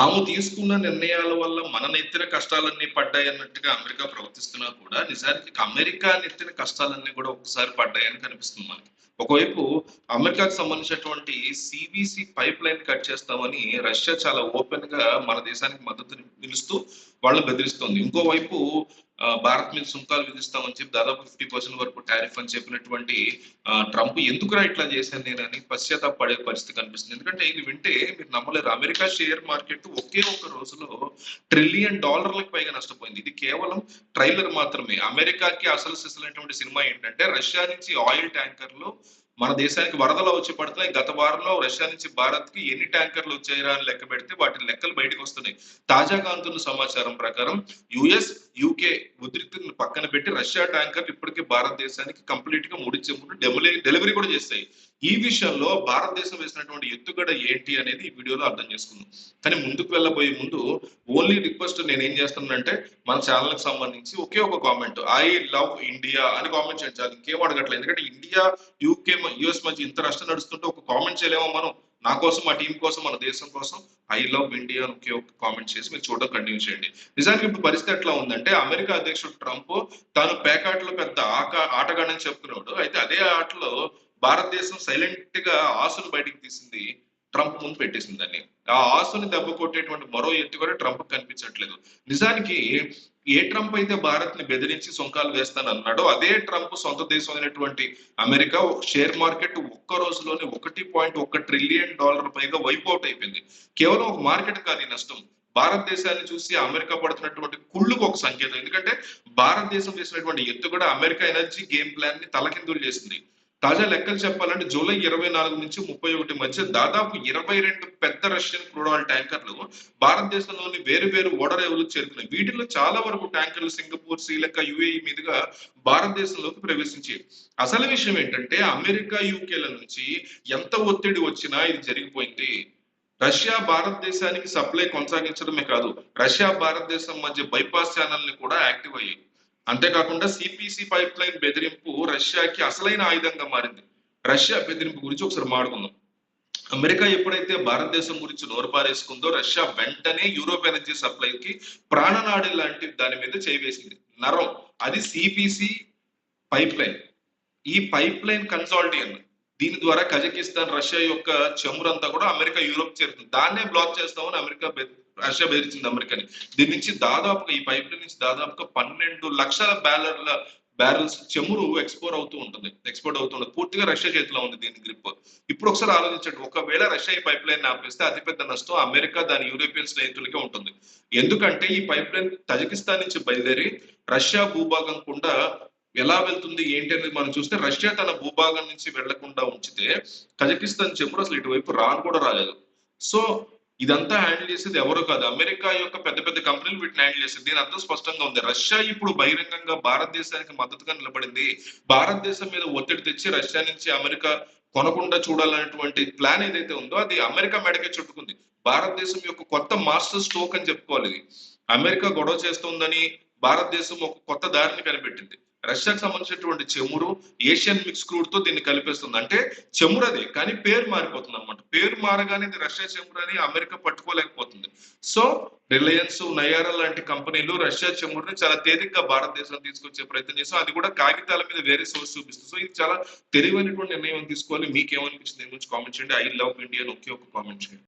తాము తీసుకున్న నిర్ణయాల వల్ల మన నెత్తిన కష్టాలన్నీ పడ్డాయి అన్నట్టుగా అమెరికా ప్రవర్తిస్తున్నా కూడా నిజానికి అమెరికా నెత్తిన కష్టాలన్నీ కూడా ఒకసారి పడ్డాయని కనిపిస్తుంది మనకి. ఒకవైపు అమెరికాకు సంబంధించినటువంటి సిబిసి పైప్ లైన్ కట్ చేస్తామని రష్యా చాలా ఓపెన్గా మన దేశానికి మద్దతు నిలుస్తూ వాళ్ళు బెదిరిస్తుంది. ఇంకోవైపు భారత్ మీద సుంకాలు విధిస్తామని చెప్పి దాదాపు ఫిఫ్టీ పర్సెంట్ వరకు టారిఫ్ అని చెప్పినటువంటి ట్రంప్ ఎందుకురా ఇట్లా చేశాను నేను అని పశ్చాత్తాపడే పరిస్థితి కనిపిస్తుంది. ఎందుకంటే ఇది వింటే మీరు నమ్మలేరు. అమెరికా షేర్ మార్కెట్ ఒకే ఒక రోజులో ట్రిలియన్ డాలర్లకు పైగా నష్టపోయింది. ఇది కేవలం ట్రైలర్ మాత్రమే. అమెరికాకి అసలు సిసలైనటువంటి సినిమా ఏంటంటే రష్యా నుంచి ఆయిల్ ట్యాంకర్లు మన దేశానికి వరదలు వచ్చి పడుతున్నాయి. గత వారంలో రష్యా నుంచి భారత్కి ఎన్ని ట్యాంకర్లు వచ్చాయిరా అని లెక్క పెడితే వాటి లెక్కలు బయటకు వస్తున్నాయి. తాజాగా అందుతున్న సమాచారం ప్రకారం యుఎస్ యూకే ఉద్రిక్తతను పక్కన పెట్టి రష్యా ట్యాంకర్లు ఇప్పటికే భారతదేశానికి కంప్లీట్గా ముడిచే ముందు డెలివరీ కూడా చేస్తాయి. ఈ విషయంలో భారతదేశం వేసినటువంటి ఎత్తుగడ ఏంటి అనేది ఈ వీడియోలో అర్థం చేసుకుందాం. కానీ ముందుకు వెళ్ళబోయే ముందు ఓన్లీ రిక్వెస్ట్ నేను ఏం చేస్తున్నానంటే మన ఛానల్కి సంబంధించి ఒకే ఒక కామెంట్. ఐ లవ్ ఇండియా అని కామెంట్ చేయండి ఇంకేం అడగట్లేదు. ఎందుకంటే ఇండియా యూకే యుఎస్ మధ్య ఇంత రాష్ట్రం నడుస్తుంటే ఒక కామెంట్ చేయలేమో మనం. నా కోసం మా టీం కోసం మన దేశం కోసం. ఐ లవ్ ఇండియా అని ఒకే ఒక కామెంట్ చేసి మీరు చూడడం కంటిన్యూ చేయండి. నిజానికి ఇప్పుడు పరిస్థితి ఎట్లా ఉందంటే అమెరికా అధ్యక్షుడు ట్రంప్ తాను పేకాటలో పెద్ద ఆక ఆటగాడని చెప్తున్నాడు. అయితే అదే ఆటలో భారతదేశం సైలెంట్గా ఆశను బయటికి తీసింది ట్రంప్ ముందు పెట్టేసింది దాన్ని ఆ ఆశని దెబ్బ కొట్టేటువంటి మరో ఎత్తు కూడా ట్రంప్ కనిపించట్లేదు. నిజానికి ఏ ట్రంప్ అయితే భారత్ని బెదిరించి సొంకాలు వేస్తానన్నాడో అదే ట్రంప్ సొంత దేశం అయినటువంటి అమెరికా షేర్ మార్కెట్ ఒక్క రోజులోనే ఒకటి పాయింట్ ఒక ట్రిలియన్ డాలర్ పైగా వైప్ అవుట్ అయిపోయింది. కేవలం ఒక మార్కెట్ కాదు ఈ నష్టం. భారతదేశాన్ని చూసి అమెరికా పడుతున్నటువంటి కుళ్ళుకు ఒక సంకేతం. ఎందుకంటే భారతదేశం వేసినటువంటి ఎత్తు కూడా అమెరికా ఎనర్జీ గేమ్ ప్లాన్ని తలకిందులు చేసింది. తాజా లెక్కలు చెప్పాలంటే జూలై ఇరవై నాలుగు నుంచి ముప్పై ఒకటి మధ్య దాదాపు ఇరవై రెండు పెద్ద రష్యన్ క్రూడ్ ఆయిల్ ట్యాంకర్లు భారతదేశంలోని వేరు వేరు ఓడరేవులు చేరుకున్నాయి. వీటిలో చాలా వరకు ట్యాంకర్లు సింగపూర్ శ్రీలంక యుఏఈ మీదుగా భారతదేశంలోకి ప్రవేశించాయి. అసలు విషయం ఏంటంటే అమెరికా యూకేల నుంచి ఎంత ఒత్తిడి వచ్చినా ఇది జరిగిపోయింది. రష్యా భారతదేశానికి సప్లై కొనసాగించడమే కాదు రష్యా భారతదేశం మధ్య బైపాస్ ఛానల్ని కూడా యాక్టివ్ అయ్యాయి. అంతేకాకుండా సిపిసి పైప్ లైన్ బెదిరింపు రష్యాకి అసలైన ఆయుధంగా మారింది. రష్యా బెదిరింపు గురించి ఒకసారి మాడుకుందాం అమెరికా ఎప్పుడైతే భారతదేశం గురించి నోరుపారేసుకుందో రష్యా వెంటనే యూరోప్ ఎనర్జీ సప్లైకి ప్రాణనాడి లాంటి దాని మీద చేవేసింది నరం. అది సిపిసి పైప్ లైన్ ఈ పైప్ లైన్ కన్సాల్టియన్ దీని ద్వారా కజకిస్తాన్ రష్యా యొక్క చమురంతా కూడా అమెరికా యూరోప్ చేరుతుంది. దాన్నే బ్లాక్ చేస్తామని అమెరికా రష్యా బెదిరించింది అమెరికాని. దీని నుంచి దాదాపుగా ఈ పైప్ లైన్ నుంచి దాదాపుగా పన్నెండు లక్షల బ్యాలర్ల బ్యారల్స్ చెమురు ఎక్స్పోర్ట్ అవుతూ ఉంటుంది. ఎక్స్పోర్ట్ అవుతూ ఉంటుంది. పూర్తిగా రష్యా చేతిలో ఉంది దీని గ్రిప్. ఇప్పుడు ఒకసారి ఆలోచించండి. ఒకవేళ రష్యా ఈ పైప్ లైన్ ఆపేస్తే అతిపెద్ద నష్టం అమెరికా దాని యూరోపియన్ స్నేహితులకే ఉంటుంది. ఎందుకంటే ఈ పైప్ లైన్ తజకిస్తాన్ నుంచి బయలుదేరి రష్యా భూభాగం కూడా ఎలా వెళ్తుంది ఏంటి అనేది మనం చూస్తే రష్యా తన భూభాగం నుంచి వెళ్ళకుండా ఉంచితే కజకిస్తాన్ చెప్పుడు అసలు ఇటువైపు రాను కూడా రాలేదు. సో ఇదంతా హ్యాండిల్ చేసేది ఎవరు కాదు. అమెరికా యొక్క పెద్ద పెద్ద కంపెనీలు వీటిని హ్యాండిల్ చేసేది. దీని అర్థం స్పష్టంగా ఉంది. రష్యా ఇప్పుడు బహిరంగంగా భారతదేశానికి మద్దతుగా నిలబడింది. భారతదేశం మీద ఒత్తిడి తెచ్చి రష్యా నుంచి అమెరికా కొనకుండా చూడాలనేటువంటి ప్లాన్ ఏదైతే ఉందో అది అమెరికా మెడకే చుట్టుకుంది. భారతదేశం యొక్క కొత్త మాస్టర్ స్ట్రోక్ అని చెప్పుకోవాలి ఇది. అమెరికా గొడవ చేస్తోందని భారతదేశం ఒక కొత్త దారిని కనిపెట్టింది. రష్యాకు సంబంధించినటువంటి చెమురు ఏషియన్ మిక్స్ క్రూడ్తో దీన్ని కలిపేస్తుంది. అంటే చెమురు కానీ పేరు మారిపోతుంది అనమాట పేరు మారగానే ఇది రష్యా చెమురు అని అమెరికా పట్టుకోలేకపోతుంది. సో రిలయన్స్ నయారా లాంటి కంపెనీలు రష్యా చెమురుని చాలా తేలిగ్గా భారతదేశం తీసుకొచ్చే ప్రయత్నం చేస్తాం అది కూడా కాగితాల మీద వేరే సోర్స్ చూపిస్తుంది. సో ఇది చాలా తెలివైనటువంటి నిర్ణయం తీసుకోవాలి మీకేమనిపించింది? దీని గురించి కామెంట్ చేయండి. ఐ లవ్ ఇండియా ఒకే ఒక కామెంట్ చేయండి.